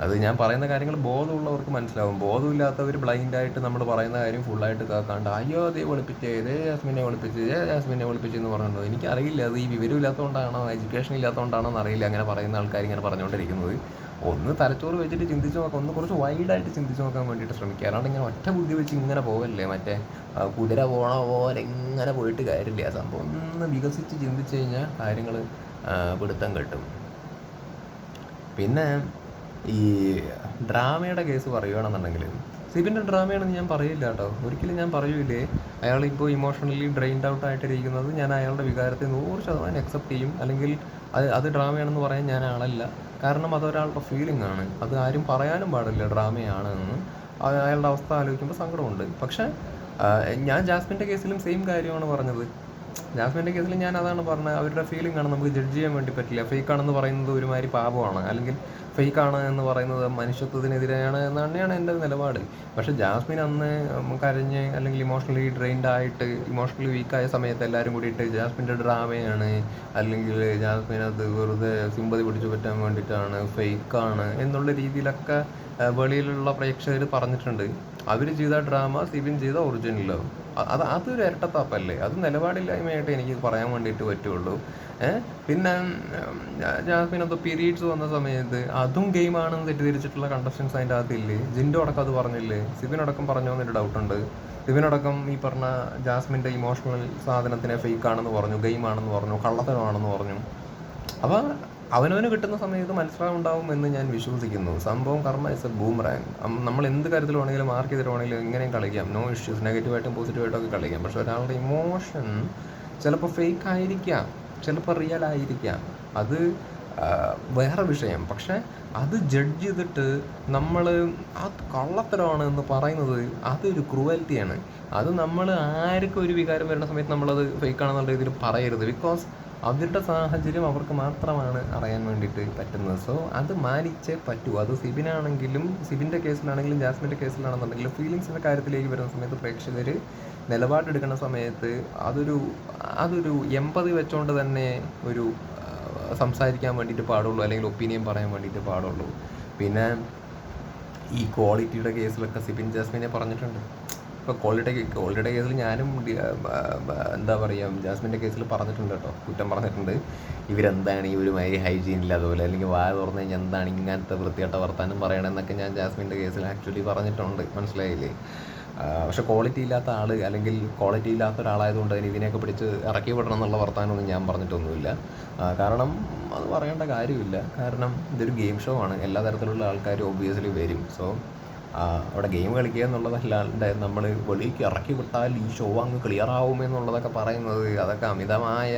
അത് ഞാൻ പറയുന്ന കാര്യങ്ങൾ ബോധമുള്ളവർക്ക് മനസ്സിലാവും. ബോധമില്ലാത്തവർ ബ്ലൈൻഡായിട്ട് നമ്മൾ പറയുന്ന കാര്യം ഫുള്ളായിട്ട് കേൾക്കാണ്ട് അയ്യോ അതേ ഒളിപ്പിച്ച് ഇതേ ജാസ്മിനെ ഒളിപ്പിച്ച് ഇതേ ജാസ്മിനെ ഒളിപ്പിച്ച് എന്ന് പറഞ്ഞിട്ടുണ്ടോ. എനിക്കറിയില്ല അത് ഈ വിവരമില്ലാത്തതുകൊണ്ടാണോ എഡ്യൂക്കേഷൻ ഇല്ലാത്തതുകൊണ്ടാണോ എന്നറിയില്ല. അങ്ങനെ പറയുന്ന ആൾക്കാർ ഇങ്ങനെ പറഞ്ഞുകൊണ്ടിരിക്കുന്നത്. ഒന്ന് തലച്ചോറ് വെച്ചിട്ട് ചിന്തിച്ച് നോക്കാം. ഒന്ന് കുറച്ച് വൈഡായിട്ട് ചിന്തിച്ച് നോക്കാൻ വേണ്ടിയിട്ട് ശ്രമിക്കുക. അല്ലാണ്ട് ഇങ്ങനെ ഒറ്റ ബുദ്ധി വെച്ച് ഇങ്ങനെ പോകല്ലേ മറ്റേ? കുതിര പോണ പോലെ ഇങ്ങനെ പോയിട്ട് കാര്യമില്ല. ആ സംഭവം ഒന്ന് വികസിച്ച് ചിന്തിച്ച് കഴിഞ്ഞാൽ കാര്യങ്ങൾ പിടുത്തം കിട്ടും. പിന്നെ ഈ ഡ്രാമയുടെ കേസ് പറയുകയാണെന്നുണ്ടെങ്കിൽ സിബിന്റെ ഡ്രാമയാണെന്ന് ഞാൻ പറയില്ല കേട്ടോ. ഒരിക്കലും ഞാൻ പറയൂലേ. അയാൾ ഇപ്പോൾ ഇമോഷണലി ഡ്രെയിൻഡ് ഔട്ട് ആയിട്ടിരിക്കുന്നത് ഞാൻ അയാളുടെ വികാരത്തെ നൂറ് ശതമാനം അക്സെപ്റ്റ് ചെയ്യും. അല്ലെങ്കിൽ അത് അത് ഡ്രാമയാണെന്ന് പറയാൻ ഞാൻ ആളല്ല. കാരണം അതൊരാളുടെ ഫീലിംഗ് ആണ്. അത് ആരും പറയാനും പാടില്ല ഡ്രാമയാണ് എന്ന് അയാളുടെ അവസ്ഥ ആലോചിക്കുമ്പോൾ സങ്കടമുണ്ട്. പക്ഷേ ഞാൻ ജാസ്മിന്റെ കേസിലും സെയിം കാര്യമാണ് പറഞ്ഞത്. ജാസ്മിന്റെ കേസിൽ ഞാൻ അതാണ് പറഞ്ഞത്. അവരുടെ ഫീലിംഗ് ആണ് നമുക്ക് ജഡ്ജ് ചെയ്യാൻ വേണ്ടി പറ്റില്ല. ഫേക്ക് ആണെന്ന് പറയുന്നത് ഒരുമാതിരി പാപമാണ്. അല്ലെങ്കിൽ ഫേക്ക് ആണ് എന്ന് പറയുന്നത് മനുഷ്യത്വത്തിനെതിരെയാണ് എന്നാണ് എന്റെ നിലപാട്. പക്ഷേ ജാസ്മിൻ അന്ന് കരഞ്ഞ് അല്ലെങ്കിൽ ഇമോഷണലി ഡ്രെയിൻഡ് ആയിട്ട് ഇമോഷണലി വീക്കായ സമയത്ത് എല്ലാവരും കൂടിയിട്ട് ജാസ്മിന്റെ ഡ്രാമയാണ് അല്ലെങ്കിൽ ജാസ്മിൻ അത് വെറുതെ സിമ്പതി പിടിച്ചു പറ്റാൻ വേണ്ടിയിട്ടാണ് ഫേക്കാണ് എന്നുള്ള രീതിയിലൊക്കെ വെളിയിലുള്ള പ്രേക്ഷകർ പറഞ്ഞിട്ടുണ്ട്. അവർ ചെയ്ത ഡ്രാമ സിബിൻ ചെയ്ത ഒറിജിനലോ അത് അതൊരു ഇരട്ടത്താപ്പല്ലേ? അത് നിലപാടില്ലായ്മയായിട്ട് എനിക്ക് പറയാൻ വേണ്ടിയിട്ട് പറ്റുള്ളൂ. പിന്നെ ജാസ്മിൻ അത് പീരീഡ്സ് വന്ന സമയത്ത് അതും ഗെയിമാണെന്ന് തെറ്റിദ്ധരിച്ചിട്ടുള്ള കണ്ടസ്റ്റൻസ് അതിന്റെ അകത്തില്ലേ? ജിന്റെ അടക്കം അത് പറഞ്ഞില്ലേ? സിബിനടക്കം പറഞ്ഞോ എന്നൊരു ഡൗട്ടുണ്ട്. സിബിനടക്കം ഈ പറഞ്ഞ ജാസ്മിന്റെ ഇമോഷണൽ സാധനത്തിനെ ഫേക്ക് ആണെന്ന് പറഞ്ഞു ഗെയിം ആണെന്ന് പറഞ്ഞു കള്ളത്തരമാണെന്ന് പറഞ്ഞു. അപ്പോൾ അവനവന് കിട്ടുന്ന സമയത്ത് മനസ്സിലാവുണ്ടാവും എന്ന് ഞാൻ വിശ്വസിക്കുന്നു. സംഭവം കർമ്മ ഇസ് എ ബൂമറാങ് നമ്മൾ എന്ത് മാർക്ക് ചെയ്തിട്ട് വേണമെങ്കിലും എങ്ങനെയും കളിക്കാം. നോ ഇഷ്യൂസ് നെഗറ്റീവായിട്ടും പോസിറ്റീവായിട്ടും ഒക്കെ കളിക്കാം. പക്ഷെ ഒരാളുടെ ഇമോഷൻ ചിലപ്പോൾ ഫേക്ക് ആയിരിക്കാം. ചിലപ്പോൾ റിയൽ ആയിരിക്കാം. അത് വേറെ വിഷയം. പക്ഷെ അത് ജഡ്ജ് ചെയ്തിട്ട് നമ്മൾ ആ കള്ളത്തരമാണ് എന്ന് പറയുന്നത് അതൊരു ക്രൂവൽറ്റിയാണ് അത് നമ്മൾ ആർക്കും ഒരു വികാരം വരുന്ന സമയത്ത് നമ്മളത് ഫേക്ക് ആണെന്നുള്ള രീതിയിൽ പറയരുത്. ബിക്കോസ് അവരുടെ സാഹചര്യം അവർക്ക് മാത്രമാണ് അറിയാൻ വേണ്ടിയിട്ട് പറ്റുന്നത്. സോ അത് മാനിച്ചേ പറ്റൂ. അത് സിബിനാണെങ്കിലും സിബിന്റെ കേസിലാണെങ്കിലും ജാസ്മിന്റെ കേസിലാണെന്നുണ്ടെങ്കിലും ഫീലിങ്സിന്റെ കാര്യത്തിലേക്ക് വരുന്ന സമയത്ത് പ്രേക്ഷകർ നിലപാടെടുക്കുന്ന സമയത്ത് അതൊരു അതൊരു എൺപത് വെച്ചോണ്ട് തന്നെ ഒരു സംസാരിക്കാൻ വേണ്ടിയിട്ട് പാടുള്ളൂ. അല്ലെങ്കിൽ ഒപ്പീനിയൻ പറയാൻ വേണ്ടിയിട്ട് പാടുള്ളൂ. പിന്നെ ഈ ക്വാളിറ്റിയുടെ കേസിലൊക്കെ സിബിൻ ജാസ്മിനെ പറഞ്ഞിട്ടുണ്ട്. ഇപ്പോൾ ക്വാളിറ്റി കോളിയുടെ കേസിൽ ഞാനും എന്താ പറയുക ജാസ്മിന്റെ കേസിൽ പറഞ്ഞിട്ടുണ്ട് കേട്ടോ കുറ്റം പറഞ്ഞിട്ടുണ്ട്. ഇവരെന്താണ് ഈ ഒരു മാതിരി ഹൈജീൻ ഇല്ലാതുപോലെ അല്ലെങ്കിൽ വായ തുറന്നു കഴിഞ്ഞാൽ എന്താണ് ഇങ്ങനത്തെ വൃത്തികെട്ട വർത്താനം പറയണമെന്നൊക്കെ ഞാൻ ജാസ്മിന്റെ കേസിൽ ആക്ച്വലി പറഞ്ഞിട്ടുണ്ട് മനസ്സിലായില്ലേ? പക്ഷെ ക്വാളിറ്റി ഇല്ലാത്ത ആൾ അല്ലെങ്കിൽ ക്വാളിറ്റി ഇല്ലാത്ത ഒരാളായതുകൊണ്ട് തന്നെ ഇതിനെയൊക്കെ പിടിച്ച് ഇറക്കി വിടണം എന്നുള്ള വർത്തമാനമൊന്നും ഞാൻ പറഞ്ഞിട്ടൊന്നുമില്ല. കാരണം അത് പറയേണ്ട കാര്യമില്ല. കാരണം ഇതൊരു ഗെയിം ഷോ ആണ്. എല്ലാ തരത്തിലുള്ള ആൾക്കാരും ഒബ്വിയസ്ലി വരും. സോ അവിടെ ഗെയിം കളിക്കുക എന്നുള്ളതല്ലാണ്ട് നമ്മൾ വെളിക്ക് ഇറക്കി വിട്ടാൽ ഈ ഷോ അങ്ങ് ക്ലിയർ ആവും എന്നുള്ളതൊക്കെ പറയുന്നത് അതൊക്കെ അമിതമായ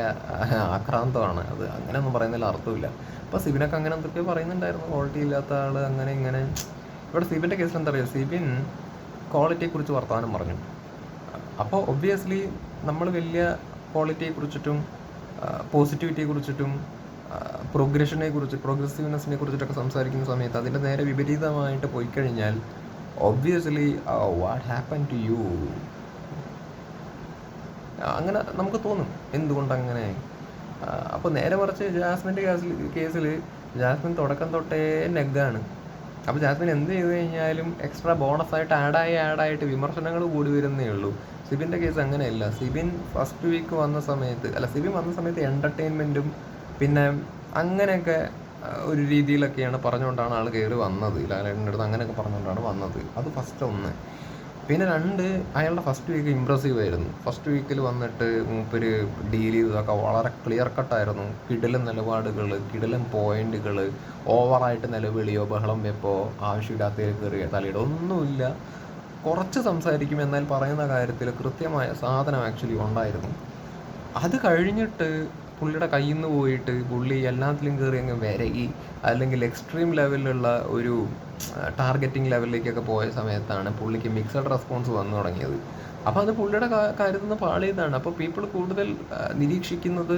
ആക്രാന്തമാണ്. അത് അങ്ങനെയൊന്നും പറയുന്നതിൽ അർത്ഥമില്ല. അപ്പോൾ സിബിനൊക്കെ അങ്ങനെ എന്തൊക്കെയോ പറയുന്നുണ്ടായിരുന്നു. ക്വാളിറ്റി ഇല്ലാത്ത ആൾ അങ്ങനെ ഇങ്ങനെ. ഇവിടെ സിബിന്റെ കേസിൽ എന്താ പറയുക സിബിൻ ക്വാളിറ്റിയെക്കുറിച്ച് വർത്തമാനം പറഞ്ഞു. അപ്പോൾ ഒബ്വിയസ്ലി നമ്മൾ വലിയ ക്വാളിറ്റിയെ കുറിച്ചിട്ടും പോസിറ്റിവിറ്റിയെ കുറിച്ചിട്ടും പ്രോഗ്രഷനെ കുറിച്ച് പ്രോഗ്രസീവ്നെസ്സിനെ കുറിച്ചിട്ടൊക്കെ സംസാരിക്കുന്ന സമയത്ത് അതിന്റെ നേരെ വിപരീതമായിട്ട് പോയി കഴിഞ്ഞാൽ obviously what happen to you അങ്ങനെ നമുക്ക് തോന്നും. എന്തുകൊണ്ടങ്ങനെ? അപ്പോൾ നേരെ മറിച്ച് ജാസ്മിന്റെ കേസിൽ കേസിൽ ജാസ്മിൻ തുടക്കം തൊട്ടേ നെഗാണ്. അപ്പോൾ ജാസ്മിൻ എന്ത് ചെയ്തു കഴിഞ്ഞാലും എക്സ്ട്രാ ബോണസായിട്ട് ആഡായി ആഡായിട്ട് വിമർശനങ്ങൾ കൂടി വരുന്നേ ഉള്ളൂ. സിബിന്റെ കേസ് അങ്ങനെയല്ല. സിബിൻ ഫസ്റ്റ് വീക്ക് വന്ന സമയത്ത് അല്ല സിബിൻ വന്ന സമയത്ത് എന്റർടൈൻമെന്റും പിന്നെ അങ്ങനെയൊക്കെ ഒരു രീതിയിലൊക്കെയാണ് പറഞ്ഞുകൊണ്ടാണ് ആൾ കയറി വന്നത്. ലാലേട്ടന്റെ അടുത്ത് അങ്ങനെയൊക്കെ പറഞ്ഞുകൊണ്ടാണ് വന്നത്. അത് ഫസ്റ്റ് ഒന്ന്. പിന്നെ രണ്ട് അയാളുടെ ഫസ്റ്റ് വീക്ക് ഇമ്പ്രസീവ് ആയിരുന്നു. ഫസ്റ്റ് വീക്കിൽ വന്നിട്ട് മൂപ്പര് ഡീൽ ചെയ്തതൊക്കെ വളരെ ക്ലിയർ കട്ടായിരുന്നു കിടലൻ നിലപാടുകൾ കിടലൻ പോയിന്റുകൾ ഓവറായിട്ട് നിലവിളിയോ ബഹളം വെപ്പോ ആവശ്യമില്ലാത്തതിൽ കയറിയ തലയുടെ ഒന്നുമില്ല. കുറച്ച് സംസാരിക്കും എന്നാൽ പറയുന്ന കാര്യത്തിൽ കൃത്യമായ സാധനം ആക്ച്വലി ഉണ്ടായിരുന്നു. അത് കഴിഞ്ഞിട്ട് പുള്ളിയുടെ കയ്യിൽ നിന്ന് പോയിട്ട് പുള്ളി എല്ലാത്തിലും കയറി അങ്ങ് വിരകി. അല്ലെങ്കിൽ എക്സ്ട്രീം ലെവലിലുള്ള ഒരു ടാർഗറ്റിംഗ് ലെവലിലേക്കൊക്കെ പോയ സമയത്താണ് പുള്ളിക്ക് മിക്സഡ് റെസ്പോൺസ് വന്നു തുടങ്ങിയത്. അപ്പോൾ അത് പുള്ളിയുടെ കാര്യത്തിൽ നിന്ന് പാളിയതാണ്. അപ്പോൾ പീപ്പിൾ കൂടുതൽ നിരീക്ഷിക്കുന്നത്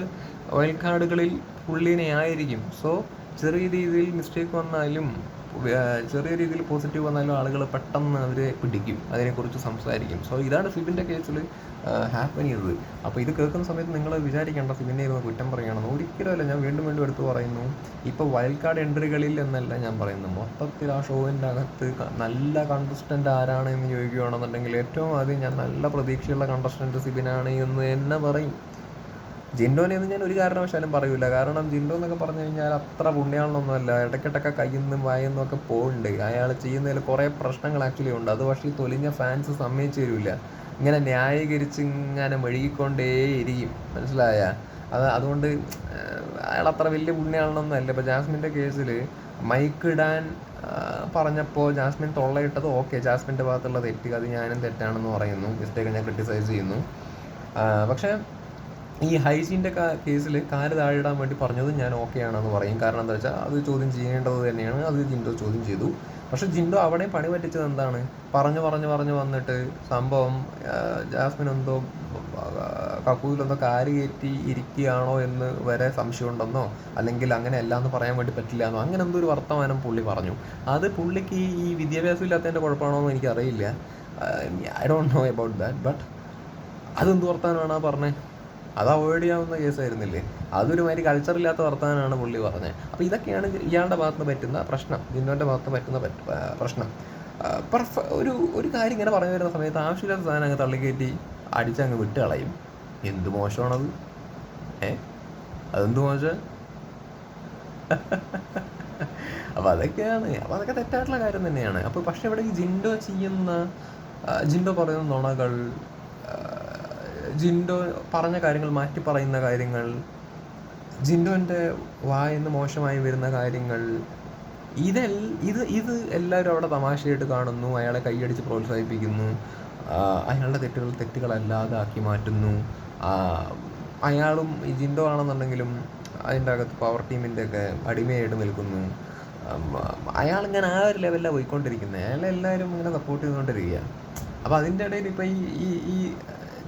വൈൽഡ് കാർഡുകളിൽ പുള്ളിനെ ആയിരിക്കും സോ ചെറിയ രീതിയിൽ മിസ്റ്റേക്ക് വന്നാലും ചെറിയ രീതിയിൽ പോസിറ്റീവ് വന്നാലും ആളുകൾ പെട്ടെന്ന് അവരെ പിടിക്കും. അതിനെക്കുറിച്ച് സംസാരിക്കും. സോ ഇതാണ് ഫിബിന്റെ കേസിൽ ഹാപ്പൻ ചെയ്തത്. അപ്പോൾ ഇത് കേൾക്കുന്ന സമയത്ത് നിങ്ങൾ വിചാരിക്കേണ്ട ഫിബിനെ ഇരുന്ന് കുറ്റം പറയണമെന്ന് ഒരിക്കലുമല്ല ഞാൻ വീണ്ടും വീണ്ടും എടുത്തു പറയുന്നു. ഇപ്പോൾ വൈൽഡ് കാർഡ് എൻട്രികളിൽ എന്നല്ല ഞാൻ പറയുന്നത്. മൊത്തത്തിൽ ആ ഷോവിന്റെ അകത്ത് നല്ല കണ്ടസ്റ്റന്റ് ആരാണ് എന്ന് ചോദിക്കുകയാണെന്നുണ്ടെങ്കിൽ ഏറ്റവും ആദ്യം ഞാൻ നല്ല പ്രതീക്ഷയുള്ള കണ്ടസ്റ്റന്റ് സിബിനാണ് എന്ന് തന്നെ പറയും. ജിൻഡോനെ ഒന്നും ഞാൻ ഒരു കാരണവശാലും പറയൂല. കാരണം ജിൻഡോ എന്നൊക്കെ പറഞ്ഞു കഴിഞ്ഞാൽ അത്ര പുണ്യാളൊന്നുമല്ല ഇടയ്ക്കിടയ്ക്ക് കയ്യിൽ നിന്നും ഒക്കെ പോകുന്നുണ്ട് അയാൾ ചെയ്യുന്നതിൽ കുറേ പ്രശ്നങ്ങൾ ആക്ച്വലി ഉണ്ട്. അത് പക്ഷേ ഈ തൊലിഞ്ഞ ഫാൻസ് സമ്മതിച്ചു തരില്ല ഇങ്ങനെ ന്യായീകരിച്ച് ഇങ്ങനെ മെഴുകിക്കൊണ്ടേയിരിക്കും. മനസ്സിലായ? അത് അതുകൊണ്ട് അയാൾ അത്ര വലിയ പുണ്യാളനൊന്നും അല്ല. ഇപ്പോൾ ജാസ്മിന്റെ കേസിൽ മൈക്ക് ഇടാൻ പറഞ്ഞപ്പോൾ ജാസ്മിൻ തൊള്ളയിട്ടത് ഓക്കെ ജാസ്മിന്റെ ഭാഗത്തുള്ള തെറ്റ് അത് ഞാനും തെറ്റാണെന്ന് പറയുന്നു. മിസ്റ്റേക്ക് ഞാൻ ക്രിട്ടിസൈസ് ചെയ്യുന്നു. പക്ഷേ ഈ ഹൈജീന്റെ കേസിൽ കാൽ ഇടാൻ വേണ്ടി പറഞ്ഞത് ഞാൻ ഓക്കെ ആണെന്ന് പറയും. കാരണം എന്താ വെച്ചാൽ അത് ചോദ്യം ചെയ്യേണ്ടത് തന്നെയാണ്. അത് ജിൻഡോ ചോദ്യം ചെയ്തു. പക്ഷെ ജിൻഡോ അവിടെ പണി പറ്റിച്ചത് എന്താണ്? പറഞ്ഞു പറഞ്ഞു പറഞ്ഞു വന്നിട്ട് സംഭവം ജാസ്മിൻ എന്തോ കക്കൂലെന്തോ കാൽ കയറ്റി ഇരിക്കുകയാണോ എന്ന് വരെ സംശയമുണ്ടെന്നോ അല്ലെങ്കിൽ അങ്ങനെ അല്ല എന്ന് പറയാൻ വേണ്ടി പറ്റില്ല എന്നോ അങ്ങനെ എന്തോ ഒരു വർത്തമാനം പുള്ളി പറഞ്ഞു. അത് പുള്ളിക്ക് ഈ- വിദ്യാഭ്യാസം ഇല്ലാത്തതിന്റെ കുഴപ്പമാണോ എന്ന് എനിക്കറിയില്ല I don't know about that but അതെന്ത് വർത്താനാണ് ആ പറഞ്ഞത് അത് അവോയ്ഡ് ചെയ്യാവുന്ന കേസായിരുന്നില്ലേ അതൊരു മാതിരി കൾച്ചറില്ലാത്ത വർത്തമാനമാണ് പുള്ളി പറഞ്ഞത്. അപ്പോൾ ഇതൊക്കെയാണ് ഇയാളുടെ ഭാഗത്ത് നിന്ന് പറ്റുന്ന പ്രശ്നം ജിന്നോന്റെ ഭാഗത്ത് നിന്ന് പറ്റുന്ന പ്രശ്നം. പെർഫ ഒരു ഒരു കാര്യം ഇങ്ങനെ പറഞ്ഞു വരുന്ന സമയത്ത് ആവശ്യമില്ലാത്ത സാധനം അങ്ങ് തള്ളിക്കയറ്റി അടിച്ചങ്ങ് വിട്ട് കളയും എന്ത് മോശമാണത്? ഏ? അതെന്ത് മോശം? അപ്പോൾ അതൊക്കെയാണ്. അപ്പോൾ അതൊക്കെ തെറ്റായിട്ടുള്ള കാര്യം തന്നെയാണ്. അപ്പോൾ പക്ഷേ ഇവിടെ ഈ ജിൻഡോ ചെയ്യുന്ന ജിൻഡോ പറയുന്ന നുണകൾ ജിൻഡോ പറഞ്ഞ കാര്യങ്ങൾ മാറ്റി പറയുന്ന കാര്യങ്ങൾ ജിൻഡോന്റെ വായെന്ന് മോശമായി വരുന്ന കാര്യങ്ങൾ ഇതെൽ ഇത് ഇത് എല്ലാവരും അവിടെ തമാശയായിട്ട് കാണുന്നു. അയാളെ കൈയടിച്ച് പ്രോത്സാഹിപ്പിക്കുന്നു. അയാളുടെ തെറ്റുകൾ തെറ്റുകളല്ലാതെ ആക്കി മാറ്റുന്നു. അയാളും ജിൻഡോ ആണെന്നുണ്ടെങ്കിലും അതിന്റെ അകത്ത് പവർ ടീമിന്റെ ഒക്കെ അടിമയായിട്ട് നിൽക്കുന്നു. അയാളിങ്ങനെ ആ ഒരു ലെവലിലാണ് പോയിക്കൊണ്ടിരിക്കുന്നത്. അയാളെ എല്ലാവരും ഇങ്ങനെ സപ്പോർട്ട് ചെയ്തുകൊണ്ടിരിക്കുക അപ്പോൾ അതിന്റെ ഇടയിൽ ഇപ്പോൾ ഈ ഈ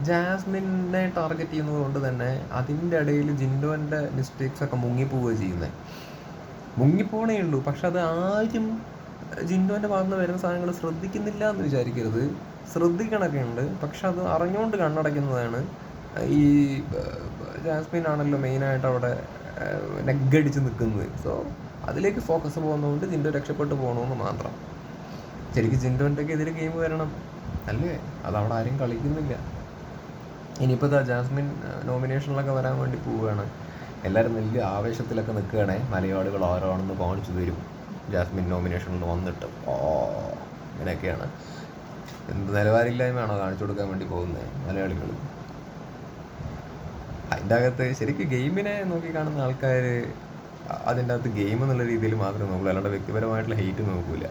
ജാസ്മിനെ ടാർഗറ്റ് ചെയ്യുന്നത് കൊണ്ട് തന്നെ അതിന്റെ ഇടയിൽ ജിൻഡോന്റെ മിസ്റ്റേക്സ് ഒക്കെ മുങ്ങിപ്പോവുകയാണ് ചെയ്യുന്നത് മുങ്ങിപ്പോണേ ഉള്ളൂ. പക്ഷെ അത് ആരും ജിൻഡോന്റെ ഭാഗത്ത് വരുന്ന സാധനങ്ങൾ ശ്രദ്ധിക്കുന്നില്ല എന്ന് വിചാരിക്കരുത്. ശ്രദ്ധിക്കണൊക്കെ ഉണ്ട്. പക്ഷെ അത് അറിഞ്ഞുകൊണ്ട് കണ്ണടയ്ക്കുന്നതാണ്. ഈ ജാസ്മിൻ ആണല്ലോ മെയിനായിട്ട് അവിടെ നെഗടിച്ച് നിൽക്കുന്നത്. സോ അതിലേക്ക് ഫോക്കസ് പോകുന്നതുകൊണ്ട് ജിൻഡോ രക്ഷപ്പെട്ടു പോകണമെന്ന് മാത്രം. ശരിക്കും ജിൻഡോന്റെ എതിരെ ഗെയിം വരണം. അല്ലേ? അതവിടെ ആരും കളിക്കുന്നില്ല. ഇനിയിപ്പോൾ ഇതാ ജാസ്മിൻ നോമിനേഷനിലൊക്കെ വരാൻ വേണ്ടി പോവുകയാണ്. എല്ലാവരും വലിയ ആവേശത്തിലൊക്കെ നിൽക്കുകയാണ്. മലയാളികൾ ആരാണെന്ന് കാണിച്ചു തരും. ജാസ്മിൻ നോമിനേഷനിൽ വന്നിട്ട്. ഓ ഇങ്ങനെയൊക്കെയാണ്. എന്ത് നിലവാരമില്ലായ്മയാണോ കാണിച്ചു കൊടുക്കാൻ വേണ്ടി പോകുന്നത് മലയാളികൾ? അതിന്റെ അകത്ത് ശരിക്കും ഗെയിമിനെ നോക്കി കാണുന്ന ആൾക്കാർ അതിന്റെ അകത്ത് ഗെയിം എന്നുള്ള രീതിയിൽ മാത്രമേ നോക്കുള്ളൂ. അല്ലാണ്ട് വ്യക്തിപരമായിട്ടുള്ള ഹെയ്റ്റ് നോക്കൂല.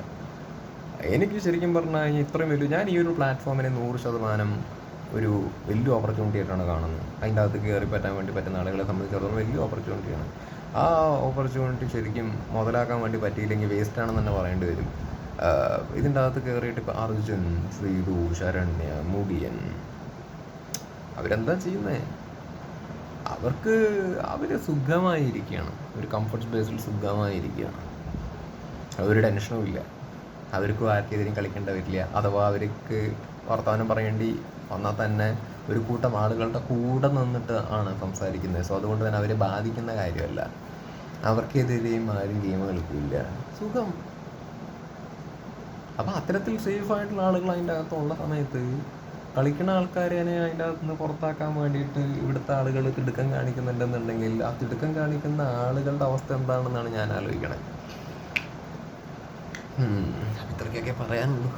എനിക്ക് ശരിക്കും പറഞ്ഞു കഴിഞ്ഞാൽ ഇത്രയും വലിയ ഞാൻ ഈ ഒരു പ്ലാറ്റ്ഫോമിനെ നൂറ് ശതമാനം ഒരു വലിയ ഓപ്പർച്യൂണിറ്റി ആയിട്ടാണ് കാണുന്നത്. അതിന്റെ അകത്ത് കയറി പറ്റാൻ വേണ്ടി പറ്റുന്ന ആളുകളെ സംബന്ധിച്ചിടത്തോളം വലിയ ഓപ്പർച്യൂണിറ്റിയാണ് ആ ഓപ്പർച്യൂണിറ്റി ശരിക്കും മുതലാക്കാൻ വേണ്ടി പറ്റിയില്ലെങ്കിൽ വേസ്റ്റ് ആണെന്ന് തന്നെ പറയേണ്ടി വരും. ഇതിന്റെ അകത്ത് കയറിയിട്ട് ഇപ്പോൾ അർജുൻ ശ്രീതു ശരണ്യ മുടിയൻ അവരെന്താ ചെയ്യുന്നത് അവർക്ക് അവർ സുഖമായിരിക്കുകയാണ്. ഒരു കംഫർട്ട് സ്പേസിൽ സുഖമായിരിക്കുകയാണ്. ഒരു ടെൻഷനും ഇല്ല. അവർക്ക് ആർക്കെതിരെയും കളിക്കേണ്ട വരില്ല അഥവാ അവർക്ക് വർത്തമാനം പറയേണ്ടി വന്നാൽ തന്നെ ഒരു കൂട്ടം ആളുകളുടെ കൂടെ നിന്നിട്ട് ആണ് സംസാരിക്കുന്നത്. സോ അതുകൊണ്ട് തന്നെ അവരെ ബാധിക്കുന്ന കാര്യമല്ല. അവർക്കെതിരെയും ആരും ഗെയിം കളിക്കില്ല. സുഖം. അപ്പോൾ അത്തരത്തിൽ സേഫ് ആയിട്ടുള്ള ആളുകൾ അതിന്റെ അകത്തുള്ള സമയത്ത് കളിക്കുന്ന ആൾക്കാരെ അതിന്റെ അകത്ത് നിന്ന് പുറത്താക്കാൻ വേണ്ടിയിട്ട് ഇവിടുത്തെ ആളുകൾ തിടുക്കം കാണിക്കുന്നുണ്ടെന്നുണ്ടെങ്കിൽ ആ തിടുക്കം കാണിക്കുന്ന ആളുകളുടെ അവസ്ഥ എന്താണെന്നാണ് ഞാൻ ആലോചിക്കണേ. ഇത്രയ്ക്കൊക്കെ പറയാനുള്ളൂ.